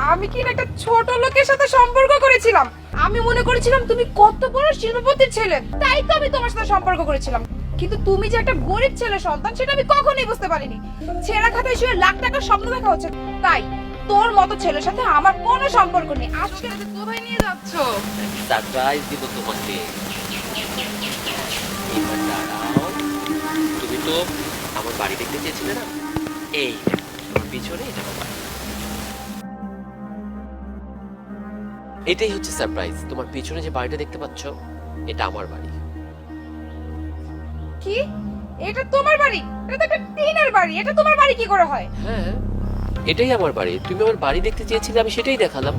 আমি কি একটা ছোট লোকের সাথে সম্পর্ক করেছিলাম? আমি মনে করেছিলাম তুমি কত বড় শিল্পপতির ছেলে। তাই তো আমি তোমার সাথে সম্পর্ক করেছিলাম। কিন্তু তুমি যে একটা গরিব ছেলে সন্তান, সেটা আমি কখনোই বুঝতে পারিনি। ছেঁড়া খাতায় শুয়ে লাখ টাকার স্বপ্ন দেখা হচ্ছে। তাই তোর মতো ছেলের সাথে আমার কোনো সম্পর্ক নেই। আজকে রাতে কোথায় নিয়ে যাচ্ছ? সারপ্রাইজ দিব তোমাকে। তুমি তো আমার বাড়ি দেখতে চেয়েছিলে না? এই, পিছনে এটা। এটাই হচ্ছে সারপ্রাইজ তোমার পিছনে যে বাড়িটা দেখতে পাচ্ছ এটা আমার বাড়ি। কি? এটা তোমার বাড়ি? এটা তো একটা টিনের বাড়ি। এটা তোমার বাড়ি কি করে হয়? হ্যাঁ এটাই আমার বাড়ি। তুমি আমার বাড়ি দেখতে চেয়েছিলে আমি সেটাই দেখালাম।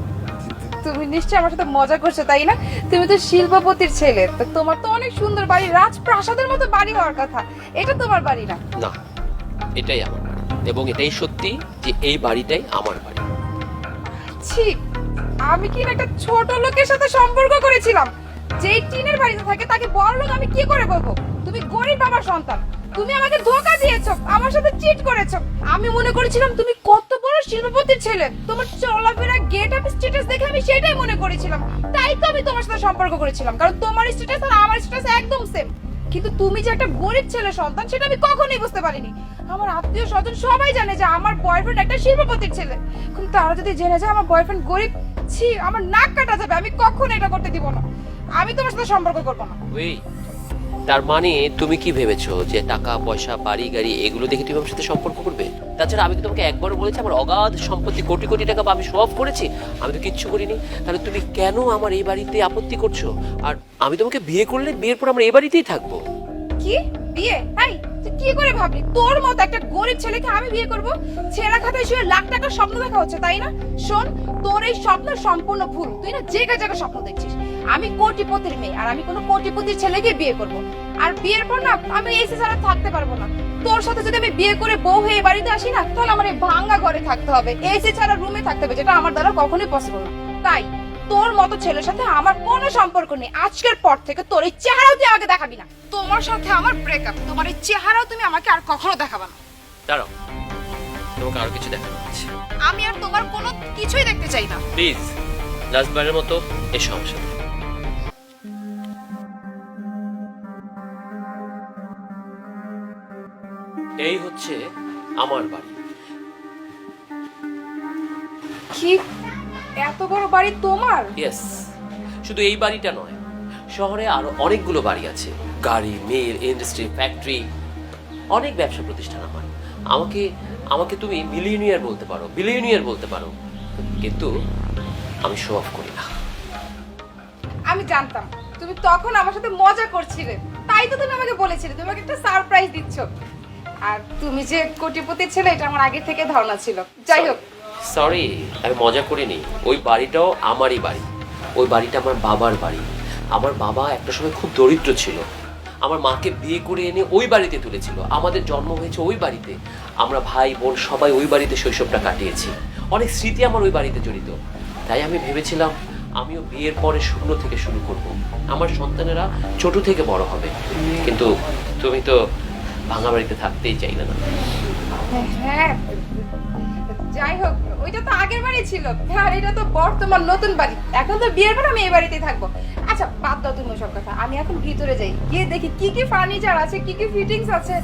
তুমি নিশ্চয়ই আমার সাথে মজা করছ তাই না? তুমি তো শিল্পপতির ছেলে। তো তোমার তো অনেক সুন্দর বাড়ি। রাজপ্রাসাদের মতো বাড়ি হওয়ার কথা। এটা তোমার বাড়ি না? না এটাই আমার বাড়ি। এবং এটাই সত্যি যে এই বাড়িটাই আমার বাড়ি। ছি আমি কি একটা ছোট লোকের সাথে সম্পর্ক করেছিলাম? যেই টিনের বাড়িতে থাকে, তাকে বড় লোক আমি কি করে বলব? তুমি গরিব বাবার সন্তান। তুমি আমাকে ধোকা দিয়েছ, আমার সাথে চিট করেছ। আমি মনে করেছিলাম তুমি কত বড় শিল্পপতির ছেলে। তোমার চলাফেরা গেট আপ স্ট্যাটাস দেখে আমি সেটাই মনে করেছিলাম। তাই তো আমি তোমার সাথে সম্পর্ক করেছিলাম, কারণ তোমার স্ট্যাটাস আর আমার স্ট্যাটাস একদম সেম কিন্তু তুমি যে একটা গরিব ছেলে সন্তান, সেটা আমি কখনোই বুঝতে পারিনি। আমার আত্মীয় স্বজন সবাই জানে যে আমার বয়ফ্রেন্ড একটা শিল্পপতির ছেলে। কিন্তু তারা যদি জেনে যায় আমার বয়ফ্রেন্ড গরিব, ছি, আমার নাক কাটা যাবে, আমি কখনো এটা করতে দিব না। আমি তোমার সাথে সম্পর্ক করব না। ওই তার মানে তুমি কি ভেবেছো যে টাকা, পয়সা, বাড়ি, গাড়ি, এগুলো দেখে তুমি আমার সাথে সম্পর্ক করবে? তাছাড়া আমি কি তোমাকে একবার বলেছি, আমার অগাধ সম্পত্তি, কোটি কোটি টাকা, বা আমি সব করেছি, আমি তো কিচ্ছু করিনি। তাহলে তুমি কেন আমার এই বাড়িতে আপত্তি করছ? আর আমি তোমাকে বিয়ে করলে বিয়ের পর আমরা এই বাড়িতেই থাকব। কি? বিয়ে? হাই তুই কি করে ভাবলি? তোর মতো একটা গরিব ছেলেকে আমি বিয়ে করব? ছেঁড়া খাতায় শুয়ে লাখ টাকার স্বপ্ন দেখা হচ্ছে, তাই না? শোন, তোর এই স্বপ্ন সম্পূর্ণ ভুল। তুই না জায়গা জায়গা স্বপ্ন দেখছিস। আমি কোটিপতির মেয়ে, আর আমি কোনো কোটিপতির ছেলেকে বিয়ে করব। আর বিয়ের পর না, আমি এসি ছাড়া থাকতে পারব না। তোর সাথে যদি আমি বিয়ে করে বউ হয়ে বাড়িতে আসি না, তাহলে আমার এই ভাঙ্গা ঘরে থাকতে হবে। এসি ছাড়া রুমে থাকতে হবে, যেটা আমার দ্বারা কখনোই পসিবল না। তাই তোর মতো ছেলের সাথে আমার কোনো সম্পর্ক নেই। আজকের পর থেকে তোর এই চেহারাও তুই আমাকে দেখাবি না। তোমার সাথে আমার ব্রেকআপ তোমার এই চেহারাও তুমি আমাকে আর কখনো দেখাবে না। দাঁড়াও তোমাকে আরও কিছু দেখানো হচ্ছে আমি আর তোমার কোনো কিছুই দেখতে চাই না। প্লিজ লাস্টবারের মতো এসো আমার সাথে। এই হচ্ছে আমার বাড়ি। কি এত বড় বাড়ি তোমার? ইয়েস শুধু এই বাড়িটা নয় শহরে আরও অনেকগুলো বাড়ি আছে। গাড়ি মিল ইন্ডাস্ট্রি ফ্যাক্টরি অনেক ব্যবসা প্রতিষ্ঠান আমার। আমাকে আমাকে তুমি মিলিয়নিয়ার বলতে পারো বিলিয়নিয়ার বলতে পারো। কিন্তু আমি শো অফ করি না। আমি জানতাম তুমি তখন আমার সাথে মজা করছিলে। তাই তো তুমি আমাকে বলেছিলে তুমি আমাকে একটা সারপ্রাইজ দিচ্ছ। আর তুমি যে কোটিপতি ছেলে এটা আমার আগে থেকে ধারণা ছিল। যাই হোক। সরি আমি মজা করিনি। ওই বাড়িটাও আমারই বাড়ি। ওই বাড়িটা আমার বাবার বাড়ি। আমার বাবা একটা সময় খুব দরিদ্র ছিল। আমার মাকে বিয়ে করে এনে ওই বাড়িতে তুলেছিল। আমাদের জন্ম হয়েছে ওই বাড়িতে। আমরা ভাই, বোন সবাই ওই বাড়িতে শৈশবটা কাটিয়েছি। অনেক স্মৃতি আমার ওই বাড়িতে জড়িত। তাই আমি ভেবেছিলাম, আমিও বিয়ের পরে শূন্য থেকে শুরু করব। আমার সন্তানেরা ছোট থেকে বড় হবে। কিন্তু তুমি তো ভাঙা বাড়িতে থাকতেই চাইলে না। হ্যাঁ। যাই হোক ওইটা তো আগের বাড়ি ছিল। আর এটা তো বর্তমান নতুন বাড়ি। এখন তো বিয়ের পর আমি এই বাড়িতেই থাকব। আচ্ছা বাদ দাও তুমি সব কথা। আমি এখন ভিতরে যাই। গিয়ে দেখি কি কি ফার্নিচার আছে কি কি ফিটিংস আছে।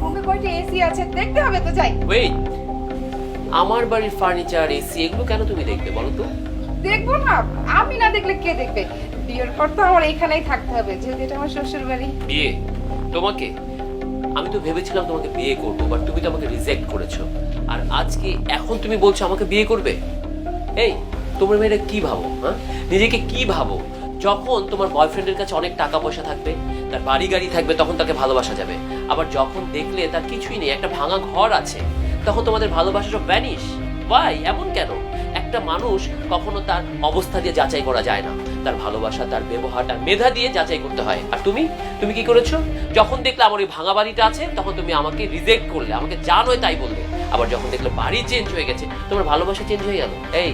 রুমে কয়টা এসি আছে? দেখতে হবে তো যাই। ওয়েট আমার বাড়ির ফার্নিচার এসি এগুলো কেন তুমি দেখবে বলো তো? দেখব না। আমি না দেখলে কে দেখবে? বিয়ের পর তো আমার এখানেই থাকতে হবে যেহেতু এটা আমার শ্বশুর বাড়ি বিয়ে? তোমাকে? আমি তো ভেবেছিলাম তোমাকে বিয়ে করব বাট তুমি তো আমাকে রিজেক্ট করেছ। আর আজকে এখন তুমি বলছো আমাকে বিয়ে করবে? এই, তোমার মেয়েরা কি ভাবো হ্যাঁ? নিজেকে কি ভাবো? যখন তোমার বয়ফ্রেন্ডের কাছে অনেক টাকা পয়সা থাকবে, তার বাড়ি গাড়ি থাকবে, তখন তাকে ভালোবাসা যাবে। আবার যখন দেখলে তার কিছুই নেই, একটা ভাঙা ঘর আছে, তখন তোমাদের ভালোবাসা সব ভ্যানিশ ভাই এমন কেন? একটা মানুষ কখনো তার অবস্থা দিয়ে যাচাই করা যায় না। তার ভালোবাসা, তার ব্যবহার, তার মেধা দিয়ে যাচাই করতে হয়। আর তুমি? তুমি কি করেছ? যখন দেখলে আমার ওই ভাঙা বাড়িটা আছে, তখন তুমি আমাকে রিজেক্ট করলে, আমাকে যা নয় তাই বললে। আবার যখন দেখলে বাড়ি চেঞ্জ হয়ে গেছে, তোমার ভালোবাসা চেঞ্জ হয়ে গেল। এই,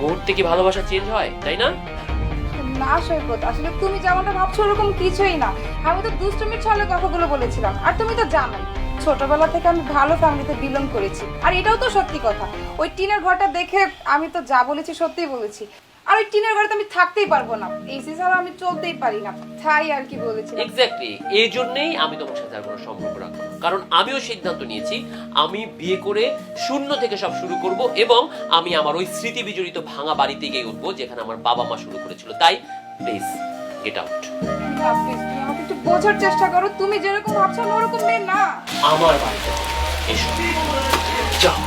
মুহূর্তে কি ভালোবাসা চেঞ্জ হয়? তাই না? না, সৈকত, আসলে তুমি যেমনটা ভাবছ, ওরকম কিছুই না। আমি তো ছলে কথাগুলো বলেছিলাম, আর তুমি তো ছোটবেলা থেকে আমি ভালো ফ্যামিলিতে বিলং করেছি, আর এটাও তো সত্যি কথা। ওই টিনের ঘরটা দেখে আমি তো যা বলেছি, সত্যিই বলেছি। আর ওই টিনের ঘরে তো আমি থাকতেই পারব না। এসি ছাড়া আমি চলতেই পারি না। তাই আর কি বলেছি এক্স্যাক্টলি এই জন্যই আমি তোমার সাথে আর কোনো সম্পর্ক রাখব কারণ আমিও সিদ্ধান্ত নিয়েছি আমি বিয়ে করে শূন্য থেকে সব শুরু করব এবং আমি আমার ওই স্মৃতি বিজড়িত ভাঙা বাড়িতে গিয়ে উঠবো যেখানে আমার বাবা মা শুরু করেছিল। তাই প্লিজ গেট আউট তুমি একটু বোঝার চেষ্টা করো। তুমি যেরকম ভাবছ ওরকম না। আমার বাড়িতে এসো। যাও।